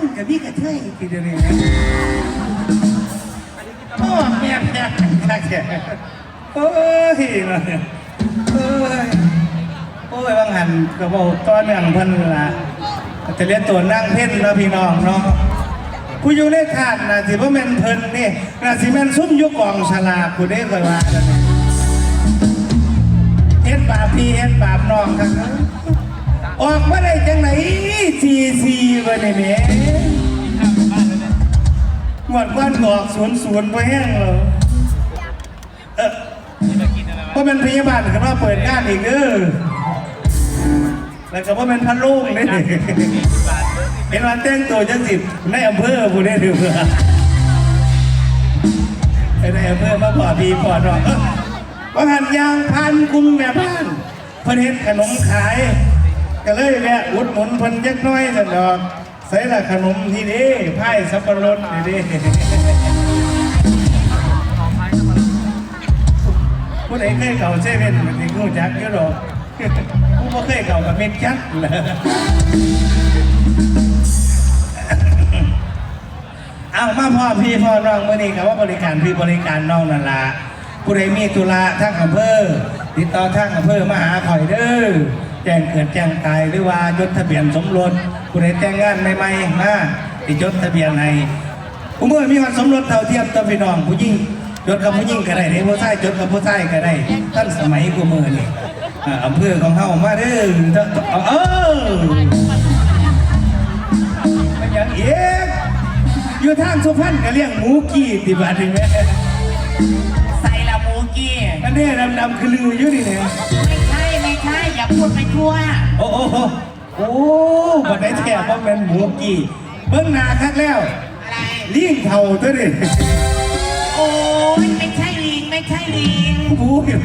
นกับพี่กระเทยทีเดียวนี้โอ้แม่แม่ข้าแก่โอ้ยมาโอ้ยโอ้ยบางหันกระบอกต้อนอย่างเพิ่นละจะเรียนตัวนั่งเพ่นเนาะพี่น้องเนาะผู้อยู่ในถาดนะสิว่าแม่นเพิ่นนี่นะสิแม่นซุ่มยุกกองฉลากผู้ได้คอยว่าแล้วนี่เฮ็ดบาปพี่เฮ็ดบาปน้องครับ ออกมาได้จังไหนซีซีวะนี่แหม่หมดวันบอกศูนย์ศูนย์ไปแห้งเหรอเออเพราะเป็นพยาบาลก็มาเปิดงานอีกเด้อแล้วก็ว่าเป็นพันลูกนี่เป็นวันแต่งตัวจังสิบในอำเภอผู้ได้ถือเพื่อในอำเภอมาปอดีปอดอกเอ้อว่าหันยางพันกุมแม่บ้านเพิ่นเฮ็ดขนมขาย ก็เลยแวะอุดหนุนเพิ่นจักน้อยสันดอกใส่ละขนมที่นี่ไพ่สับปะรดนี่ดิผู้ใดเคยเก่าเซเว่นมันสิรู้จักอยู่หรอกผู้บ่เคยเก่ากับเม็ดจัดแหละเอามาพ่อพี่พ่อน้องมื่อนี้กับว่าบริการพี่บริการน้องนั่นละผู้ใดมีธุระทั้งอำเภอติดต่อทั้งอำเภอมาหาข่อยเด้อ แจ้งเกิดแจ้งตายหรือว่าจดทะเบียนสมรสผู้ใดแต่งงานใหม่ๆมาติจดทะเบียนในผู้เมื่อมีวันสมรสเท่าเทียมต่อพี่น้องผู้หญิงจดกับผู้หญิงก็ได้ในผู้ชายจดกับผู้ชายก็ได้ท่านสมัยกูมือนี่อ่าอำเภอของเฮามาเด้อเอาเออมันอย่างเอ็กอยู่ทางสุพรรณก็เลี้ยงหมูกี้ติบาถึงแม่ใส่ละหมูกี้อันนี้ดำๆคือลืออยู่นี่เนี่ย พูดไปทั่ว โอ้โหโอ้บัดได้แท้บ่แม่นหมูกี้เบิ่งหน้าคักแล้วอะไร ลิงเท่าตัวนี่โอ้ยไม่ใช่ลิงไม่ใช่ลิงผู้อยู่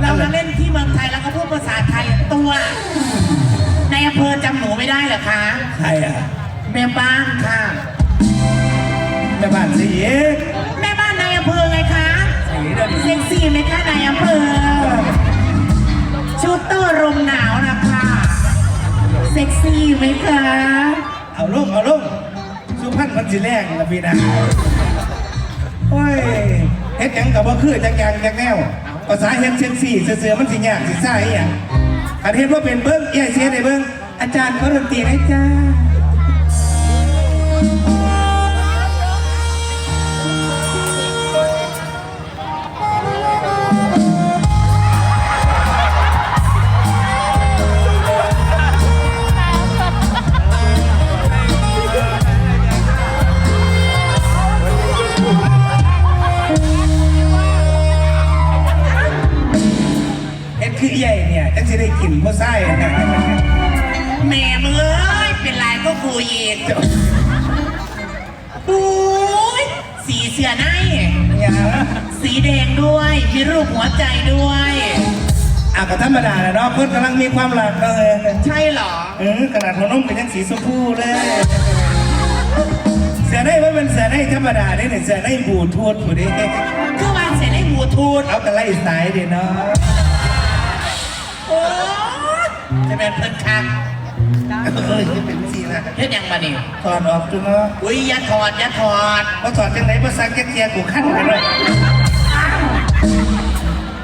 เรามาเล่นที่เมืองไทยแล้วก็พูดภาษาไทยตัว ในอำเภอจำหนูไม่ได้เหรอคะใครอะแม่บ้านค่ะ แม่บ้านสิเอ็กแม่บ้านในอำเภอไงคะ สีเด้อนี่เซ็กซี่ไหมคะในอำเภอ ชุดเตอร์ลมหนาวนะคะ เซ็กซี่ไหมคะ เอาลงเอาลงสุพรรณมันสิแรงละพี่นะโอ้ยเฮ็ดหยังกับว่าคือจักอยังจังแนวภาษาเฮ็ดเซ็กซี่เสือๆมันสิยากสิซ่าอีหยังอันเฮ็ดว่าเป็นเบิ้งเอ้ยเสียได้เบิ้งอาจารย์เขาดนตรีให้จ้า กินพ่อไส้นะแม่มึงเอ้ยเป็นลายก็กูอีกปุ้ยสีเสือในอย่าสีแดงด้วย มีรูปหัวใจด้วยอะก็ธรรมดาแหละเนาะเพิ่นกำลังมีความหลากเลยใช่เหรอเออกระดาษหัวนมเป็นยังสีชมพูเลย เสือได้ว่าเป็นเสือได้ธรรมดาได้เนี่ยเสือได้บูทูดผู้นี้คือวางเสร็จให้หูทูดเอากระไล่สายเดี๋ยวเนาะ โอ้จะเป็นเพิ่นคักเอ้ยจะเป็นสีละเฮ็ดยังมานี่ถอดออกจุเนาะอุ้ยอย่าถอดอย่าถอดพอถอดจังไหนภาษาแก๊กเทียกูขั้นไปเลย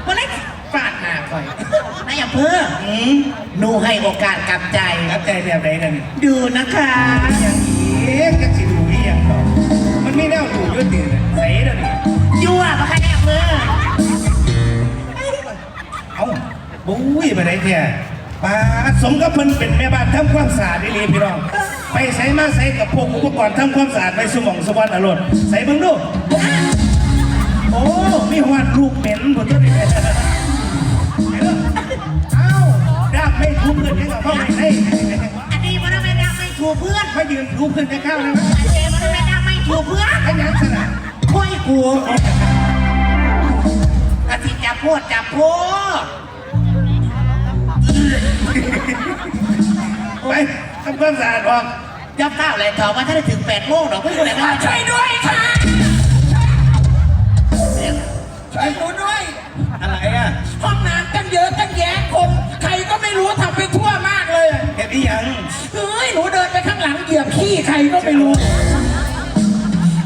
มาเล็กฟาดหน้าคอยนายอำเภออืมหนูให้โอกาสกลับใจ รับใจแบบไหนกันดูนะคะอย่างนี้ก็สิดูอีหยังต่อมันไม่แน่าดูยุ่ตื่นใส่แล้วนี่ยั่วมาค่ะนายอำเภอเอ้า บุ้ยไปไหนเทียป้าดสมกับเพิ่นเป็นแม่บ้านทำความสะอาดดีๆพี่น้อง ไปใส่มาใส่กับพวกอุปกรณ์ทำความสะอาดไปสมองสวรรค์อรรถใส่เบิ่งดู โอ้มีหวานลูกเหม็นหมดตัวนี้เอ้าดาบไม่ทุบเงินให้กับพ่อไม่ให้อันนี้มันไม่ได้ไม่ถูกเพื่อนมายืนทุบเงินจะเข้านะอันนี้มันไม่ได้ไม่ถูกเพื่อนขยันขนาดค่อยกลัวอาทิตย์จะพูดจะพูด ไปทำความสะอาดออกยับข้าวเลยถอว่าถ้าได้ถึงแปดโมงเราเพิ่งอะไรนะช่วยด้วยค่ะช่วยหนูด้วย อะไรอะ ห้องน้ำตั้งเยอะตั้งแยะคน ใครก็ไม่รู้ทำไปทั่วมากเลยเห็ดอีหยังเฮ้ยหนูเดินไปข้างหลังเหยียบขี้ใครก็ไม่รู้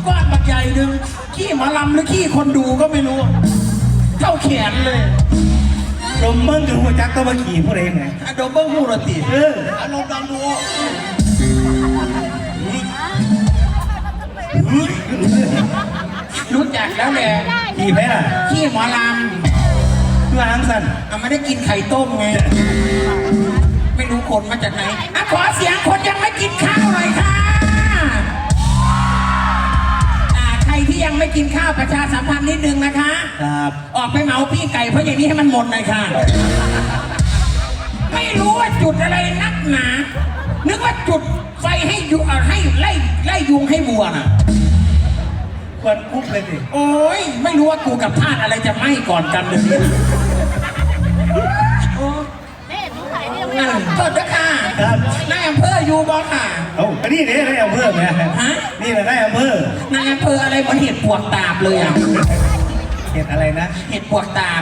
ก้อนบักใหญ่หนึ่งขี้หมอลำหรือขี้คนดูก็ไม่รู้ เท่าแขนเลย ลมเบิ้งจนหัวจักก็มาขี่ผู้ใดไงอะโดเบิ้งมูรติเอออารมณ์ลองดูรู้จักแล้วแหละขี่ไปล่ะขี้หมอลล้างสั่นำอะไม่ได้กินไข่ต้มไงไม่รู้คนมาจากไหนอะขอเสียงคนยังไม่กินข้าวหน่อยค่ะ ไม่กินข้าวประชาสัมพันธ์นิดนึงนะคะ ครับออกไปเหมาพี่ไก่เพราะอย่างนี้ให้มันหมดหน่อยค่ะ ไม่รู้ว่าจุดอะไรนักหนา นึกว่าจุดไฟให้ยุเอ่อให้ไล่ไล่ยุงให้บัวน่ะควันคุบเลยสิโอ้ยไม่รู้ว่ากูกับทาสอะไรจะไหม้ก่อนกันเลยนั่นโทษนะค่ะ ครับนายอำเภออยู่บ่ค่ะ เอาไปนี่เนี่ยได้อำเภอไหมฮะ นี่แหละได้อำเภอนายอำเภออะไรเหมือนเห็ดปวกตาบเลยอะ เห็ดอะไรนะเห็ดปวกตาบ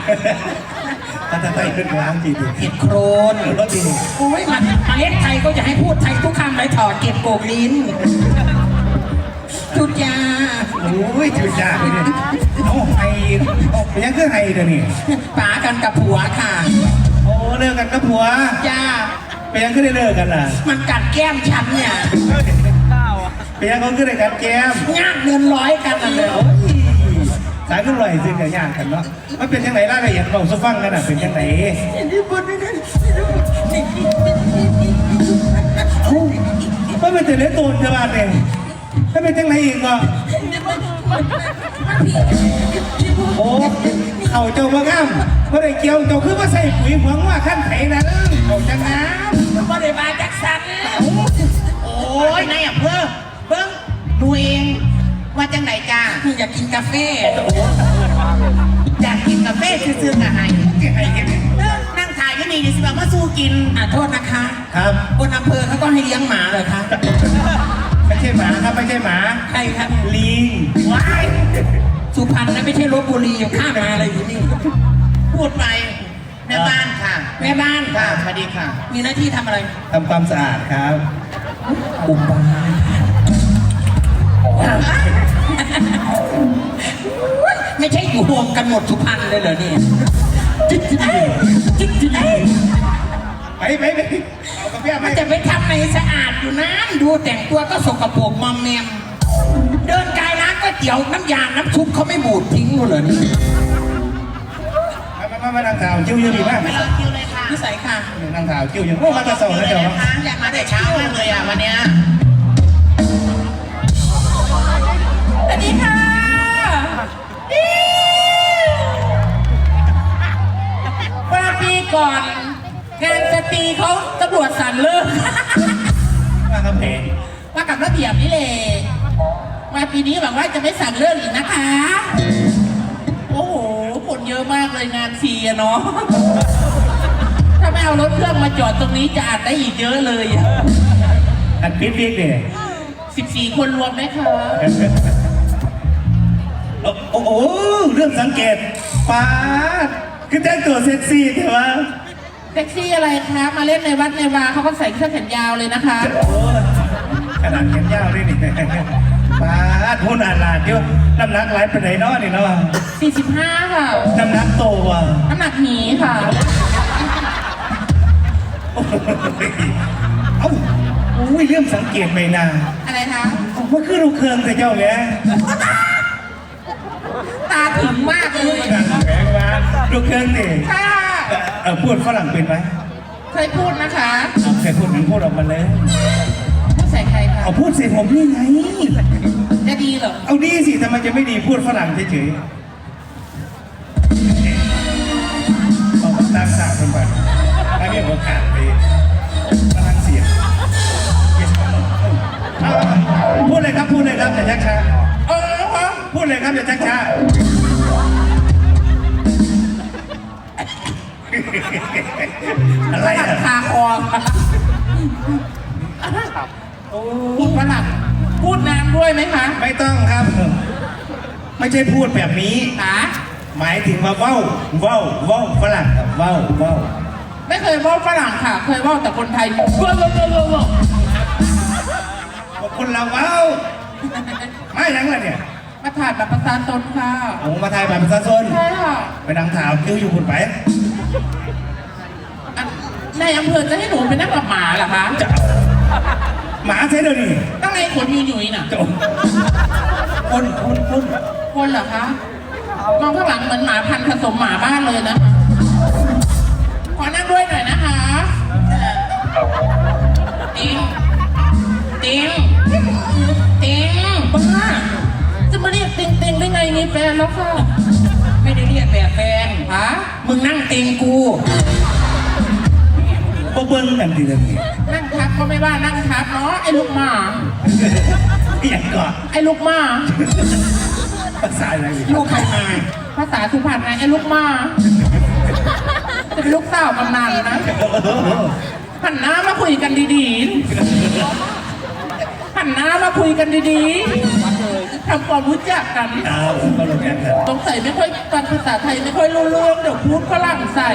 ถ้าจะไต่ขึ้นล้างจีดิเห็ดโครนรถดีโอ้ยมันมาเล่นไทยก็จะให้พูดไทยทุกคำเลยถอดเก็บโกกลิ้นจุดยา โอ้ยจืดจ้าเลยเนี่ยเอาไอ้เอาไปยังเครื่องไอ้เดี๋ยวนี้ป๋ากันกับผัวค่ะ โอ้เลิกกันกับผัว จ้า ไปยังขึ้นได้เลิกกันล่ะมันกัดแก้มฉันเนี่ยไปยังเขาขึ้นได้กันแก้มงากเงินร้อยกันน่ะเลยสายขึ้นลอยสิกับย่างกันเนาะมันเป็นยังไงรายละเอียดเราสฟังกันอะเป็นยังไงมันเป็นแต่เนื้อตูนจะบาดเองถ้าเป็นยังไงอีกก็โอ้เขาเจ้ามาง่ามเพราะได้เกี่ยวเจ้าคือมาใส่ปุ๋ยหวังว่าขั้นไถนั้นเขาจะงามก็ได้มาจาก สันโอ้ยนายอำเภอเบิ้งดูเองว่าจังไหนจ้าอยากกินกาแฟอยากกินกาแฟซื่อๆกับไห้ไอ้เห็นเออนั่งถ่ายก็มีดิสิบอกว่าสู้กินอะโทษนะคะ ครับบนอำเภอเขาก็ให้เลี้ยงหมาเลยคะไม่ใช่หมาครับไม่ใช่หมาใครครับลิงว้ายสุพรรณนะไม่ใช่ลบบุรีอยู่ข้ามมาเลยอยู่นี่พูดไปแม่บ้านค่ะแม่บ้านค่ะสวัสดีค่ะ มีหน้าที่ทำอะไร ทำความสะอาดครับอุบาไม่ใช่อยู่รวมกันหมดสุพรรณเลยเหรอเนี่ยจิ๊ดจิ๊ดจิ๊ดจิ๊ดไปไปไปเอากาแฟไปมันจะไปทำในสะอาดอยู่นะดูแต่งตัวก็สกปรกมอมแมม เดินกายร้านก๋วยเตี๋ยวน้ำยางน้ำซุปเขาไม่บูดทิ้งหมดเลยนี่ มามามานั่งข่าวจิ้วเยอะดีมาก ไปรอคิวเลยค่ะ นิสัยค่ะนั่งข่าวจิ้วเยอะโอ้มาแตะเสาแล้วเจ้าเนาะอยากมาแต่เช้ามากเลยอะวันเนี้ยสวัสดีค่ะเมื่อปีก่อน งานสตรีเขาตำรวจสั่นเลิก มาครับเพงมากับระเบียบนี่เลยมาปีนี้หวังว่าจะไม่สั่งเลิกอีกนะคะ โอ้โห คนเยอะมากเลยงานฟรีอะเนาะถ้าไม่ เอารถเครื่องมาจอดตรงนี้จะอัดได้อีกเยอะเลยอันปิดวิกเนี่ย14 คนรวมไหมคะโอ้โหเรื่องสังเกตป้าดคือแต่งตัวเซ็กซี่ใช่ไหมแท็กซี่อะไรคะ มาเล่นในวัดในวาเขาก็ใส่เสื้อแขนยาวเลยนะคะ โอ้ยขนาดแขนยาวด้วยนี่ป้าดหุ่นอาลาดเดียวน้ำหนักหลายไปไหนเนาะนี่เนาะ45 ค่ะ น้ำหนักโตว่ะน้ำหนักหมีค่ะโอ้ย เอ้าโอ้ยเรื่องสังเกตไม่นานอะไรคะว่าคือลูกเครื่องแต่เจ้าแหม่ตาถึงมากเลยแหม่มาลูกเครื่องนี่ค่ะ เอ่อพูดฝรั่งเป็นไหมเคยพูดนะคะเคยพูดถึงพูดออกมาเลย พูดใส่ใครคะเอาพูดใสิผมนี่ไง จะดีเหรอ เอาดีสิทำไมจะไม่ดีพูดฝรั่งเฉยๆ พูดเลยครับพูดเลยครับอย่าชักช้าเออพูดเลยครับอย่าชักช้าอะไรอะคาคอพูดฝรั่งพูดน้ำด้วยไหมคะไม่ต้องครับ ไม่ใช่พูดแบบนี้ คะหมายถึงว่าเว้าเว้าเว้าฝรั่งครับเว้าเว้าไม่เคยเว่าฝรั่งค่ะ เคยเว่าแต่คนไทยเว้อเว้อเว้อเว้อเว้อบอก คนเราเว้าไม่ยังเลยเนี่ยมาถ่ายแบบประชาชนค่ะโอ้มาถ่ายบัตรประชาชนใช่ค่ะไปนั่งถามคิวอยู่คุณไปอันในอำเภอจะให้หนูไปนั่งกับหมาเหรอคะหมาใช่เดี๋ยวนี้ตั้งไงขนยุยยุยๆน่ะจบคนคนคนคนเหรอคะมองข้างหลังเหมือนหมาพันธุ์ผสมหมาบ้านเลยนะคะ ขอนั่งด้วยหน่อยนะคะ ติงติง จะมาเรียกติงติงได้ไงมีแฟนแล้วค่ะ ไม่ได้เรียกแบบแฟนฮะมึงนั่งติงกูบ่เบิ้งกันทีเดียวนี้นั่งทับก็ไม่ว่านั่งทับเนาะไอ้ลูกหมาอย่างก่อนไอ้ลูกหมาภาษาอะไรอยู่ลูกใครมาภาษาสุพรรณไงไอ้ลูกหมาเป็นลูกสาวกำนันนะหันหน้ามาคุยกันดีๆ หันหน้ามาคุยกันดีๆทำความรู้จักกันเอาก็รู้จักกันสงสัยไม่ค่อยฟังภาษาไทยไม่ค่อยรู้เรื่องเดี๋ยวพูดฝรั่งใส่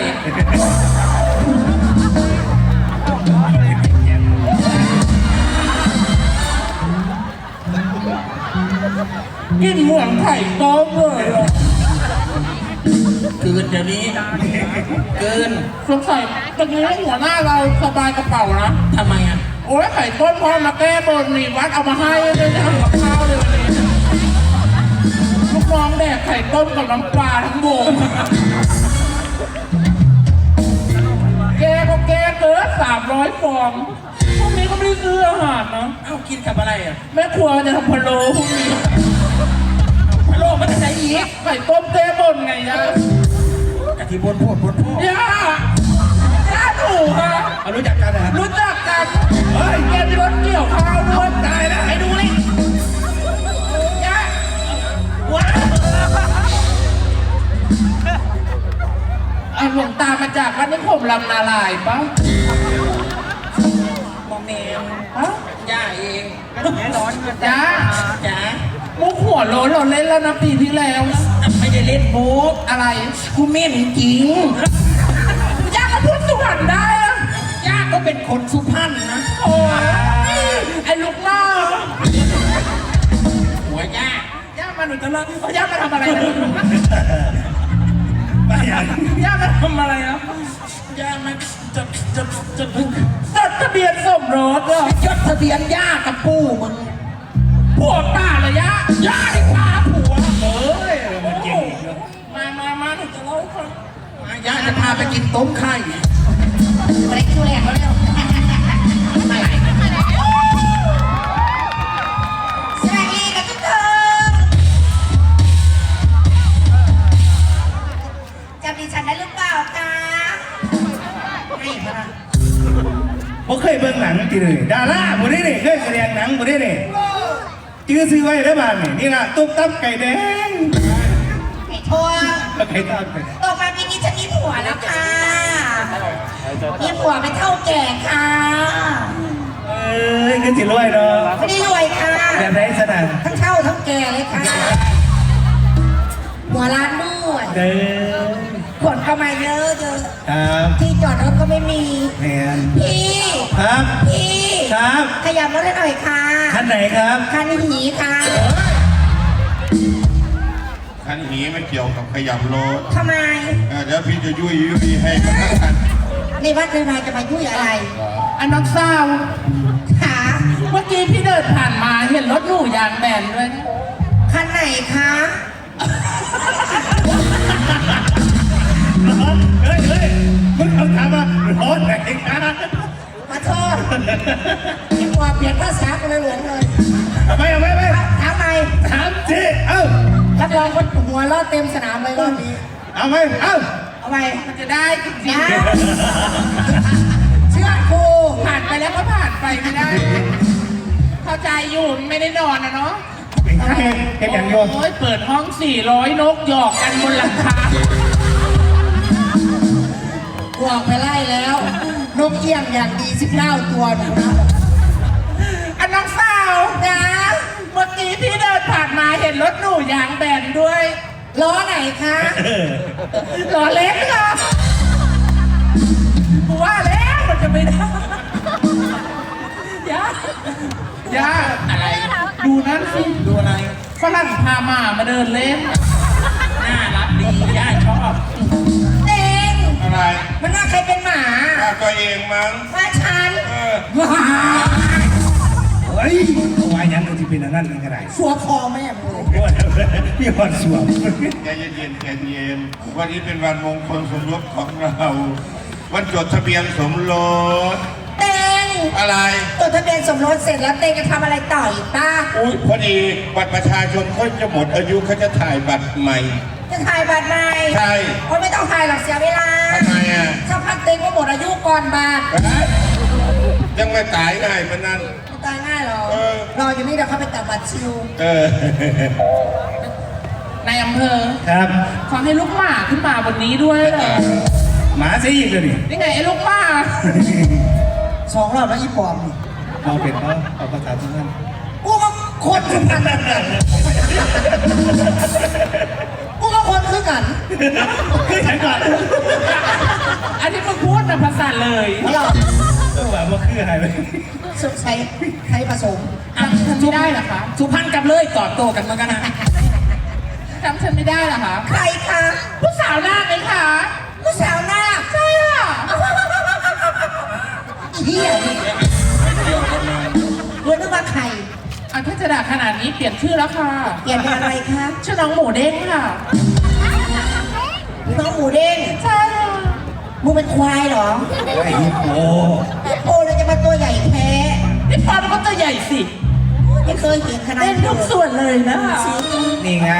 กินเหมือนไข่ต้มเลยอะเกินเดี๋ยวนี้เกินสงสัยตอนนี้หัวหน้าเราสบายกระเป๋านะ ทำไมอะโอ้ยไข่ต้มพอมาแก้บนนี่วัดเอามาให้เลยนะทำกับข้าวเลยวันนี้ลูกน้องแดกไข่ต้มกับน้ำปลาทั้งวงแกก็แกเกินสามร้อยฟองพวกนี้ก็ไม่ได้ซื้ออาหารนะเอ้ากินกับอะไรอะแม่ครัวจะทำพะโล้พวกนี้พะโล้มันจะใส่อีกไข่ต้มแก้บนไงยะกะทิบนโพดบนโพดย่า ย่าถูกค่ะเอารู้จักกันนะรู้จักกันเฮ้ยแกมีรถเกี่ยวข้าวด้วยตายแล้วไปดูเลยยะว้าวอะหลวงตามาจากวัดนิคมลำนาลายปะมองแนวฮะย่าเองร้อนจ้าจ๋ามุกหัวโล้นเราเล่นแล้วนะปีที่แล้วไม่ได้เล่นมุกอะไรกูเม่นจริงย่า ก็พูดสุพรรณได้อะย่าก็เป็นคนสุพรรณนะ โอ้ยไอ้ลูกล่อหัวย่าย่ามาหนูจะเลิกเอาย่ามาทำอะไรนะไปอย่างย่ามาทำอะไรนะย่ามันจะจะจะจดทะเบียนสมรสเหรอจดทะเบียนย่ากับปู่มึงผัวป้าเหรอย่าย่าดีกว่าผัวเอ้ยมันเก่งอีกเนอะมามามาหนูจะเล่าให้ฟังย่าจะพาไปกินต้มไข่ เล็วแรกเขาเร็วสวัสดีกับทุกคนจำดิฉันได้หรือเปล่าคะให้มาผมเคยเบิ่งหนังทีเลยดาราบ่ได้นี่เคยแสดงหนังบ่ได้นี่จื้อซื้อไว้ได้บ้านนี่นี่ล่ะตุ๊กตับไก่แดงไข่ทวงไก่ตับไก่ต่อมาปีนี้ฉันมีผัวแล้วค่ะ มีผัวเป็นเท่าแก่ค่ะ เอ้ยก็สิรวยเนาะไม่ได้รวยค่ะ แบบไหนสนั่นทั้งเท่าทั้งแก่เลยค่ะ หัวร้านด้วยเด้อขนเข้ามาเยอะเยอะครับที่จอดรถก็ไม่มีแมนพี่ครับพี่ครับขยับรถให้หน่อยค่ะท่านไหนครับคันหีค่ะคันหีไม่เกี่ยวกับขยำโลดทำไมเออเดี๋ยวพี่จะยุ่ยยุ่ยให้กันทั้งคัน ในวัดในวายจะมายุ่ยอะไรอันน้องสาวขาเมื่อกี้พี่เดินผ่านมาเห็นรถหนูยางแบนด้วยนะคันไหนคะเฮ้ยเฮ้ยมึงเอาถามมาร้อนไหนครับขอโทษที่กว่าเปลี่ยนภาษากันเลยหลงเลยเอาไปเอาไปเอาไปถามไปถามจีเอ้ารับรองว่าหัวล้อเต็มสนามเลยรอบนี้เอาไปเอ้า เอาไปมันจะได้จริงนะเชื่อครูๆผ่านไปแล้วก็ผ่านไปไม่ได้ เข้าใจอยู่ไม่ได้นอนนะเนาะเป็นใครเป็นอย่างโยมโอ้ยเปิดห้อง400นกหยอกกันบนหลังคากูออกไปไล่แล้ว นกเอี้ยงอย่างดี19ตัวหนูนะอันน้องสาวนะ เมื่อกี้พี่เดินผ่านมาเห็นรถหนูยางแบนด้วย ล้อไหนคะล้อเล็กหรอกูว่าแล้วมันจะไม่ได้ย่าย่าอะไร ดูนั่นสิดูอะไรฝรั่งพาหมามาเดินเล่น น่ารักดีย่าชอบเต็งอะไร มันน่าใครเป็นหมา ตัวเองมั้งว่าฉันเออ เฮ้ยวายยังที่เป็นอันนั้นก็ได้สัวคอแม่มึงเลยโอ้ยพี่หอดสวมใจเย็นๆใจเย็นวันนี้เป็นวันมงคลสมรสของเรา วันจดทะเบียนสมรสเต็งอะไรจดทะเบียนสมรสเสร็จแล้วเต็งจะทำอะไรต่ออีกป้าอุ้ยพอดีบัตรประชาชนเขาจะหมดอายุเขาจะถ่ายบัตรใหม่จะถ่ายบัตรไหมใช่โอ้ยไม่ต้องถ่ายหรอกเสียเวลาทำไมอะถ้าพักเต็งก็หมดอายุก่อนบัตรเอ้ยยังไม่ตายง่ายมันนั่นไม่ตายง่าย หรอกเออ รออยู่นี่เดี๋ยวเขาไปตัดบัตรชิวเออ ในอำเภอ ครับ ขอให้ลูกหมาขึ้นมาบนนี้ด้วยเหรอหมาซะอีกเลยนี่นี่ไงไอ้ลูกหมาสองรอบแล้วอีปอมนี่เอาเป็นเขาเอาภาษาที่นั่นกูก็คนคือกันกูก็คนคือกันคือฉันก่อนอันนี้มึงพูดนะภาษาเลยเพราะเราต้อง แบบว่าคืออะไรไหมสุดใช้ผสมจำฉันไม่ได้เหรอคะสุพรรณกับเลยกอดโตกันเหมือนกันนะจำฉันไม่ได้เหรอคะใครคะผู้สาวหน้าไหมคะผู้สาวหน้าใช่ค่ะเฮียเรียนนึกว่าใครอันถ้าจะด่าขนาดนี้เปลี่ยนชื่อแล้วค่ะเปลี่ยนเป็นอะไรคะชื่อน้องหมูเด้งค่ะน้องหมูเด้งใช่ มึงเป็นควายเหรอไอ้ฮิปโปโอ้เราจะมาตัวใหญ่แท้นี่ปอมก็ตัวใหญ่สิ ไม่เคยเห็นขนาดเต้นทุกส่วนเลยนะคะนี่ไง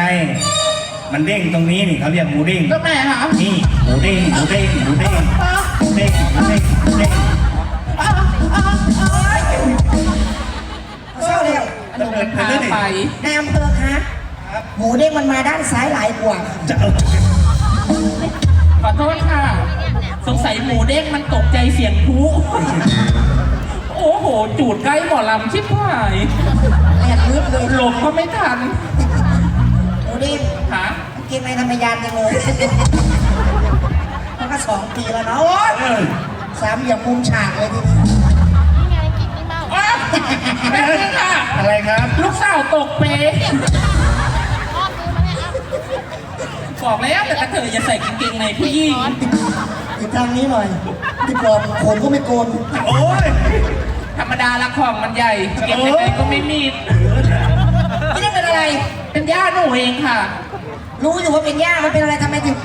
มันเด้งตรงนี้นี่เขาเรียกหมูเด้งตรงไหนคะนี่หมูเด้งหมูเด้งหมูเด้งหมูเด้งหมูเด้งหมูเด้งอ้าวอ้าวอ้าวเศร้าแล้วอันนู้นมันพาไปในอำเภอคะหมูเด้งมันมาด้านซ้ายหลายกว่าจะเอาขอ โทษค่ะ สงสัยหมูเด้งมันตกใจเสียงพลุโอ้โห จูดใกล้หมอลำชิบหายแอบลึกเลยหลบก็ไม่ทันหมูเด้งค่ะเกงในธรรมยานจังเลยมันก็สองปีแล้วเนาะโอ๊ยเออสามอย่างมุมฉากเลยทีนี้อ้าวแป๊บนึงค่ะ อะไรครับ ลูกสาวตกเป บอกแล้วแต่กระเทยอย่าใส่กางเกงในผู้หญิงอีกทางนี้หน่อยที่ปลอมขนก็ไม่โกนโอ้ยธรรมดาละของมันใหญ่เก็บยังไงก็ไม่มีไม่ได้เป็นอะไร เป็นย่าหนูเองค่ะ รู้อยู่ว่าเป็นย่ามันเป็นอะไรทำไมถึง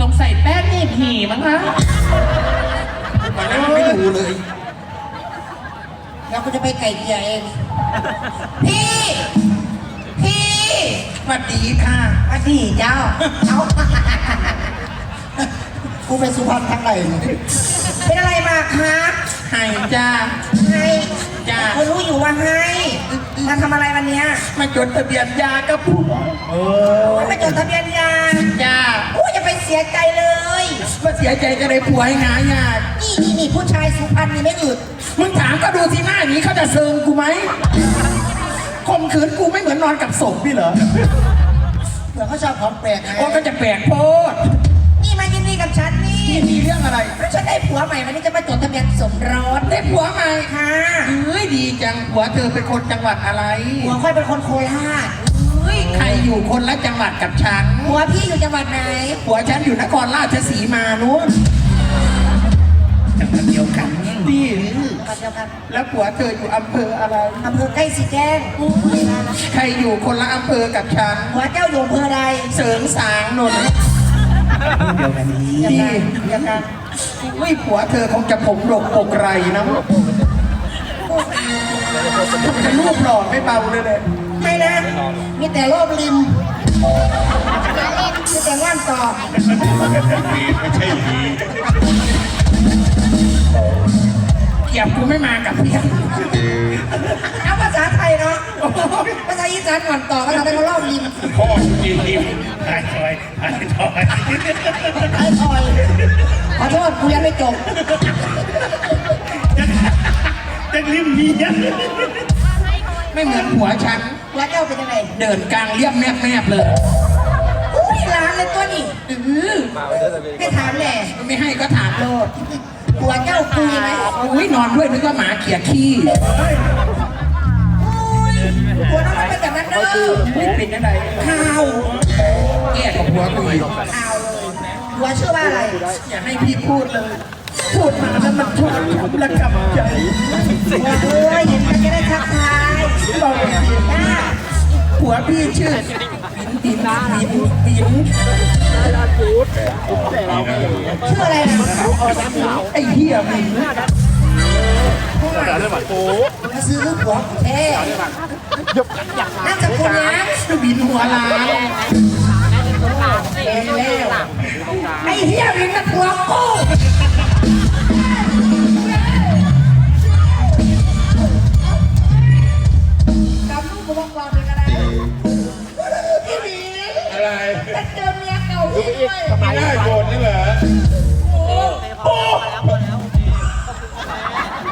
สงสัยแป้งหนีบหีมั้งคะมันยังไม่รู้เลยแล้วกูจะไปไก่เกลี่ยเองพี่พี่ สวัสดีค่ะอดีตเจ้าเอากูเป็นสุพรรณทางไหนเนี่ยเป็นอะไรมาคะให้จ้าให้จ้าเขารู้อยู่ว่าให้มาทำอะไรวันเนี้ยมาจดทะเบียนยากับผัวโอ้ไม่ไปจดทะเบียนยาจ้าอู้อย่าไปเสียใจเลยมาเสียใจก็ได้ผัวให้หายากนี่นี่นี่ผู้ชายสุพรรณนี่ไม่หยุดมึงถามก็ดูสิหน้านี้เขาจะเซิงกูไหม ข่มขืนกูไม่เหมือนนอนกับศพพี่เหรอเผื่อเขาชอบของแปลกไงโอ้ก็จะแปลกโพดนี่มายินดีกับฉันนี่นี่มีเรื่องอะไรแล้วฉันได้ผัวใหม่วันนี้จะมาจดทะเบียนสมรสได้ผัวใหม่ค่ะเอ้ยดีจังผัวเธอเป็นคนจังหวัดอะไรผัวค่อยเป็นคนโคราชเฮ้ยใครอยู่คนละจังหวัดกับฉันผัวพี่อยู่จังหวัดไหนผัวฉันอยู่นครราชสีมานู้น จังหวัดเดียวกันนี่จังหวัดเดียวกันแล้วผัวเธออยู่อำเภออะไร อำเภอใกล้สีแก้งใครอยู่คนละอำเภอกับฉันผัวเจ้าอยู่อำเภอใดเสริงสางนนท์เดียวกันนี้เดียวกันเดียวกันอุ้ยผัวเธอคงจะผมหลกปกไรนะจะรูปหล่อไม่เบาเลยเลยไม่นะ มีแต่รอบริมมีแต่ว่านต่อผีไม่ใช่ผีเกียบกูไม่มากับเพียงเอาภาษาไทยเนาะภาษาอีสานก่อนต่อภาษาไทยเขารอบริมพ่อจริงจริงหายถอยหายถอยไอ้ทอยขอโทษกูยังไม่จบจะริมเมียไม่เหมือนผัวฉันผัวเจ้าเป็นยังไงเดินกลางเรียบแมบแมบเลยอุ้ยร้านเลยตัวนี่อื้อไม่ถามแหละไม่ให้ก็ถามโลด ผัวเจ้าคุยไหมอุ้ยนอนด้วยนึกว่าหมาเขี่ยขี้ผัวน้องมันเป็นแบบนั้นเด้อไม่เป็นอะไรข้าวแก่กับหัวกูอีกข่าวเลยผัวชื่อว่าอะไร อย่าให้พี่พูดเลย พูดมาแล้วมันทุกข์ระกับใจโอ้ยเห็นกันจะได้ทักทายจ้าผัวพี่ชื่อ บินบินบินบินชื่ออะไรนะไอ้เหี้ยบินมาซื้อลูกผัวของแท้นั่นจะคุณนะบินหัวล้านเองแล้วไอ้เหี้ยเป็นมันผัวกู เก่าพี่ด้วยไม่ได้โกรธนี่เหรอ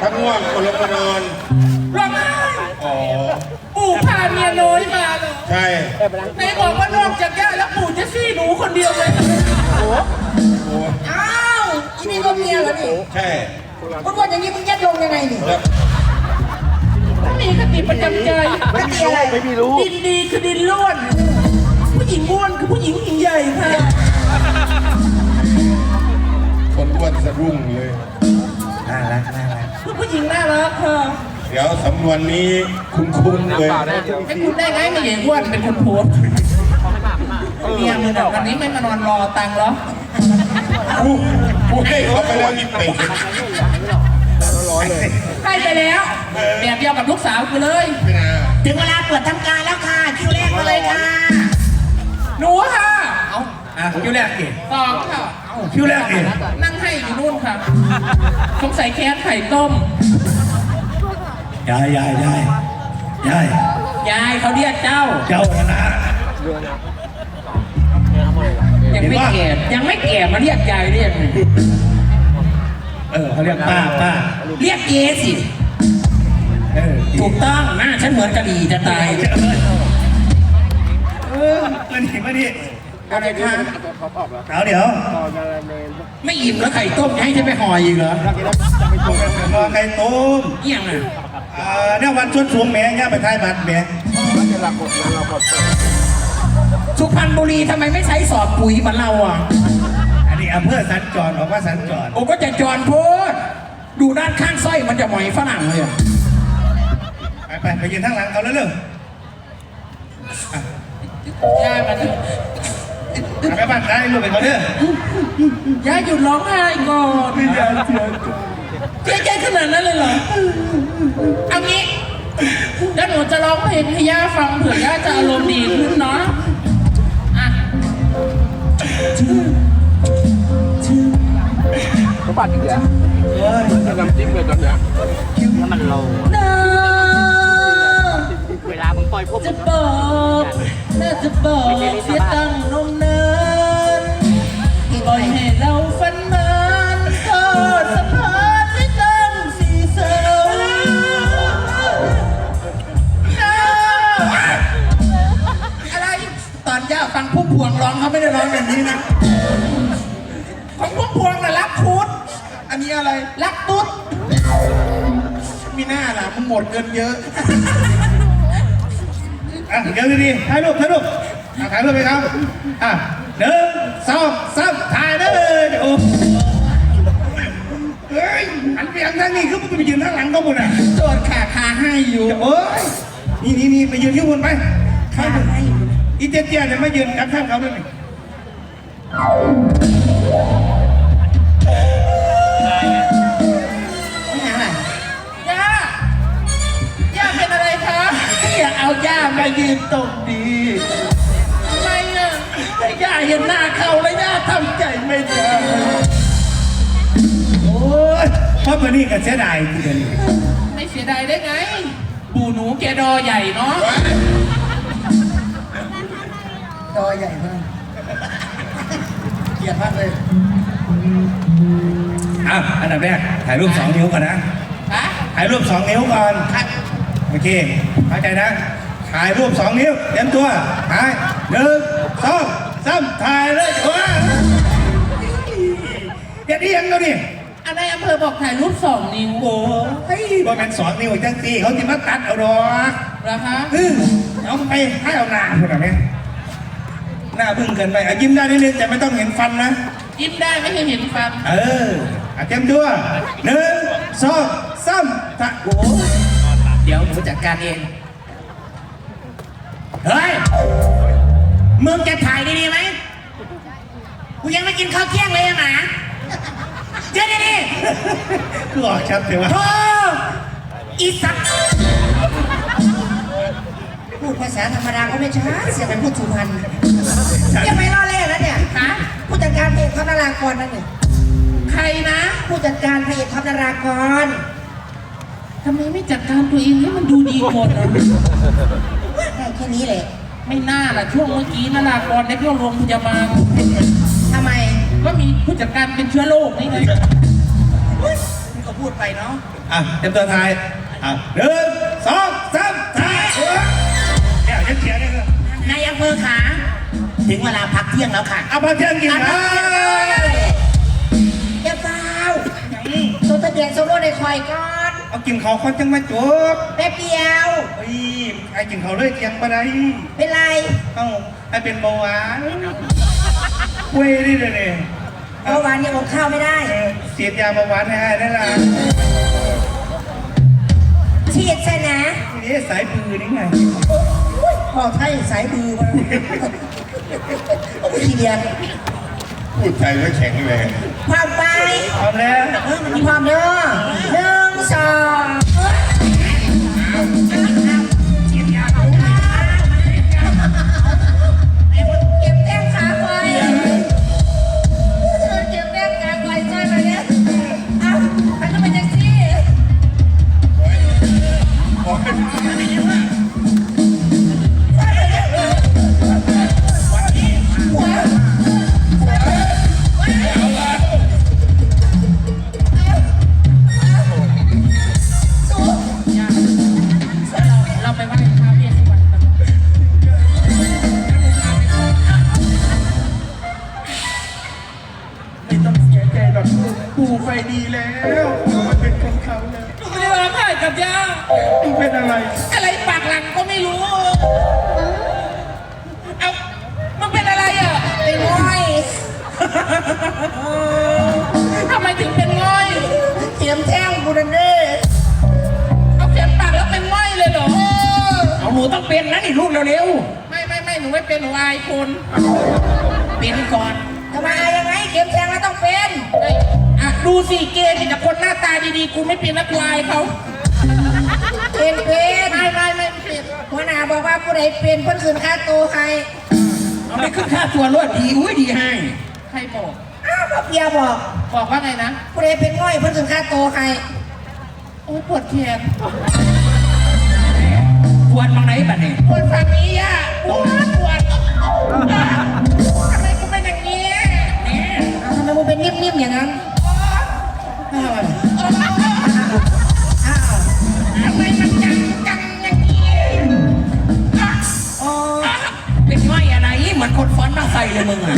ทั้งง่วงคนละมานอนร้องไห้อ๋อปู่พาเมียน้อยมาเลยใช่ไหนบอกว่านอกจากย่าแล้วปู่จะซี่หนูคนเดียวเลยโอ้อ้าวอีนี่ก็เมียเหรอนี่ใช่พูดว่าอย่างนี้มึงยัดลงยังไงนี่แล้วมีคติประจำใจไม่มีอะไรดินดีคือดินล้วน ผู้หญิงอ้วนคือผู้หญิงหญิงใหญ่ค่ะคนอ้ วนสะดุ้งเลย น่ารักน่ารักคือผู้หญิงน่ารักค่ะเดี๋ยวสำนวนนี้คุ้นๆเลยให้คุณได้ไงไม่ใหญ่อ้วนเป็นคนโพสต์เมียมึงแบบวันนี้ไม่มานอนรอตังค์เหรอกูกูให้เขาไปแล้วนี่เป็ดให้ไปแล้ว แบบเดียวกับลูกสาวกูเลย ไม่น่าถึงเวลาเปิดทำการแล้วค่ะ คิวแรกมาเลยค่ะ หนูค่ะ เอาอะคิวแรกดิสองค่ะ คิวแรกดินั่งให้อยู่นู่นค่ะสงสัยแค่ไข่ต้ม ยายยายยายยายยายเขาเรียกเจ้า เจ้านะนะยังไม่แก่ยังไม่แก่มาเรียกยายเรียกหนึ่งเออเขาเรียกป้าป้าเรียกเกสิเออถูกต้องหน้าฉันเหมือนกะหรี่จะตาย เออมาดิมาดิอะไรคะเอาเดี๋ยว ไม่อิ่มแล้วไข่ต้มจะให้ฉันไปห่ออีกเหรอรอไก่ต้มเอี่ยงอะอ่าเนี่ยวันชวนสูงแม่ย่าไปท้ายบัตรแม่สุพรรณบุรีทำไมไม่ใช้สอบปุ๋ยเหมือนเราอะ อันนี้อำเภอสัญจรออกว่าสัญจรโอ้ก็จะจอนโพดดูด้านข้างสร้อยมันจะหมอยฝรั่งเลยอะไปไปไปยืนข้างหลังเขาแล้วเร็วย่ามัน เอาไปบ้านได้ลูกไปเขาเด้อย่าหยุดร้องไห้ก่อนเจ๊ใจขนาดนั้นเลยเหรอเอางี้แล้วหนูจะร้องเพลงให้ย่าฟังเผื่อย่าจะอารมณ์ดีขึ้นเนาะอะเฮ้ยเนอะเวลามึงปล่อยพวกจะบอกน่าจะบอกเสียตั้งนมเนิน ไม่ได้ร้องแบบนี้นะ ของพุ่มพวงน่ะรักคุด อันนี้อะไร รักตุ๊ด มีหน้าล่ะมึงหมดเงินเยอะ อะเดี๋ยวดีๆถ่ายรูปถ่ายรูปอะถ่ายรูปไปครับ อะหนึ่งสองสามถ่ายเลยโอ้เฮ้ยหันไปทางนี้คือมึงไปยืนข้างหลังก็หมดอะโจทย์ขาคาให้อยู่โอ้ยนี่นี่นี่ไปยืนที่บนไปข้างบนอีเจี๊ยบเนี่ยมายืนข้างๆเขาด้วยนี่ไม่หาอะไร ย่า ย่าเป็นอะไรคะอย่าเอาย่ามายืนตรงนี้ทำไมอะแต่ย่าเห็นหน้าเขาแล้วย่าทำใจไม่ได้โอ้ยเพราะวันนี้ก็เสียดายทีเดียวนี่ไม่เสียดายได้ไง ปูหนูแกดอใหญ่เนาะดอใหญ่มาก กลียดมากเลยอะอันดับแรกถ่ายรูปสองนิ้วก่อนนะ ฮะถ่ายรูปสองนิ้วก่อนโอเค เข้าใจนะ ถ่ายรูปสองนิ้ว เตรียมตัวถ่ายหนึ่งสองสามถ่ายเลยว้าอย่าเอียงเราดิอันในอำเภอบอกถ่ายรูปสองนิ้วโอ้เฮ้ยบ่แม่นสองนิ้วจังซี่เขาสิมาตัดเอาดอกนะคะอื้อเอาไปให้เอาหน้าพุ่นน่ะแม่ หน้าบึ้งเกินไปอะยิ้มได้นิดนึงแต่ไม่ต้องเห็นฟันนะ ยิ้มได้ไม่เคยเห็นฟันเอออะเตรียมตัวหนึ่งสองสามตะโอ้เดี๋ยวหนูจัดการเอง เฮ้ย มึงจะถ่ายดีๆไหมกูยังไม่กินข้าวเที่ยงเลยอะหมาเจ๊ดีคือออกชัดเลยวะๆโธ่อีสัตว์พูดภาษาธรรมดาก็ไม่ชัดเสียงเป็นพูดสุพรรณ ยังไม่รอดเลยนะเนี่ยคะผู้จัดการเพจท็อปนารากรนั่นนี่ใครนะผู้จัดการเพจท็อปนารากรทำไมไม่จัดการตัวเองให้มันดูดีหมดอะได้แค่นี้แหละไม่น่าล่ะช่วงเมื่อกี้นารากรได้เข้าโรงพยาบาลทำไมก็มีผู้จัดการเป็นเชื้อโรคนี่ไงมึงก็พูดไปเนาะ อะเตรียมตัวถ่าย อะหนึ่งสองสามถ่าย ถึงเวลาพักเที่ยงแล้วค่ะเอามาเที่ยงกินนะอย่าเปล่าตัวทะเบียนสมรสในคอยก่อนเอากินเขาคนจังมาจบแป๊บเดียวเฮ้ยไอ้กินเขาเลยเที่ยงปะไดเป็นไรเอ้าไอ้เป็นเบาหวานเว้ยนี่เลยเนี่ยเมื่อวานยังอดข้าวไม่ได้เออเสียดยาเบาหวานให้ได้นั่นล่ะฉีดใช่นะทีนี้สายปืนนี่ไงพอไทยสายมือมา โอ้ยทีเดียวพูดไทยแล้วแข็งแรงความไปเอาแล้วเออมันมีความเด้อหนึ่งสอง ๆเป็นก่อนทำไมอะยังไงเขียมแท่งแล้วต้องเป็นเฮ้ยอะดูสิเกย์มีแต่คนหน้าตาดีๆ กูไม่เป็นนักวายเขาเป็นเป็นไม่ไม่ไม่เป็นหัวหน้าบอกว่าผู้ใดเป็นเพิ่นคืนค่าตัวให้เอาไปขึ้นค่าตัวรวดดีอุ้ยดีให้ใครบอกอ้าวพ่อเพียบอกบอกว่าไงนะผู้ใดเป็นง่อยเพิ่นคืนค่าตัวให้โอ้ยปวดแขนปวดมังไหนบัดนี้ปวดฝั่งนี้อะปวดปวด เป็นนิ่มๆอย่างนั้นอ้าวอ้าวทำไมมันจังจังอย่างนี้อ๋อเป็นง่อยอะไรเหมือนคนฟันหน้าใส่เลยมึงอะ